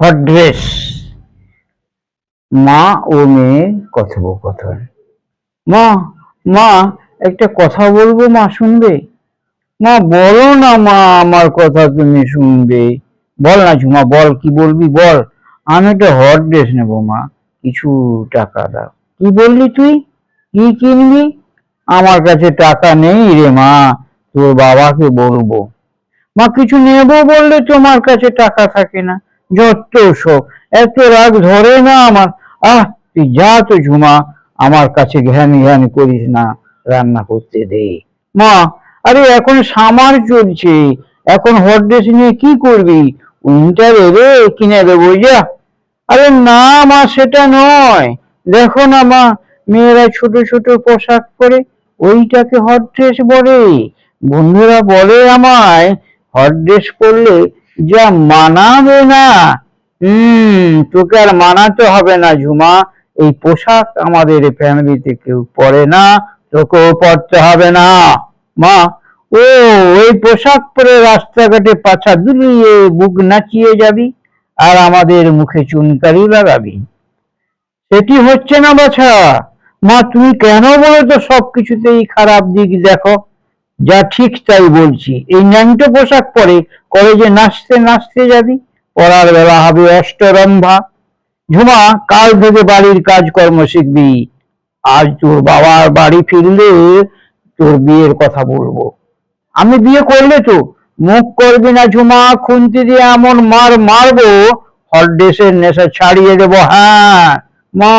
Hot dress মা ও মেয়ে কথোপকথন মা মা, একটা কথা বলব মা শুনবে? মা, বলো না মা আমার কথা তুমি শুনবে। বল না ঝুমা, বল, কি বলবি বল। আমি একটা হট ড্রেস নেব মা, কিছু টাকা দাও। কি বললি তুই? কি কিনবি? আমার কাছে টাকা নেই রে মা, তোর বাবাকে বলব। মা, কিছু নেব বললে তোমার কাছে টাকা থাকে না। যত সব এত রাগ ধরে না আমার। আহ, তুই যা তো ঝুমা, আমার কাছে ঘ্যানি ঘ্যানি করিস না, রান্না করতে দে। মা, আরে এখন সামার চলছে, এখন হট ড্রেস নিয়ে কি করবি? উইন্টার এলে কিনে দেবো যা। আরে না মা, সেটা নয়। দেখো না মা, মেয়েরা ছোট ছোট পোশাক পরে ওইটাকে হট ড্রেস বলে। বন্ধুরা বলে আমায় হট ড্রেস পরলে যা মানাবে না, হুম, তোকে আর মানাতে হবে না ঝুমা। এই পোশাক আমাদের ফ্যামিলিতে কেউ পরে না, তোকেও পরতে হবে না। মা, ও এই পোশাক পরে রাস্তাঘাটে পাছা দুলিয়ে বুক নাচিয়ে যাবি আর আমাদের মুখে চুনকারি লাগাবি। সেটি হচ্ছে না বাছা। মা, তুমি কেন বলে তো সবকিছুতেই খারাপ দিক দেখো? যা ঠিক তাই বলছি। এই ন্যাংটো পোশাক পরে কলেজে নাচতে নাচতে যাবি? পড়ার বেলা হবে অষ্টরম্ভা ঝুমা, কাল থেকে বাড়ির কাজকর্ম শিখবি। আজ তোর বাবার বাড়ি ফিরলে তোর বিয়ের কথা বলব। আমি বিয়ে করলে তো মুখ করবি না ঝুমা, খুন্তি দিয়ে এমন মার মারবো হট ড্রেসের নেশা ছাড়িয়ে দেবো। হ্যাঁ মা।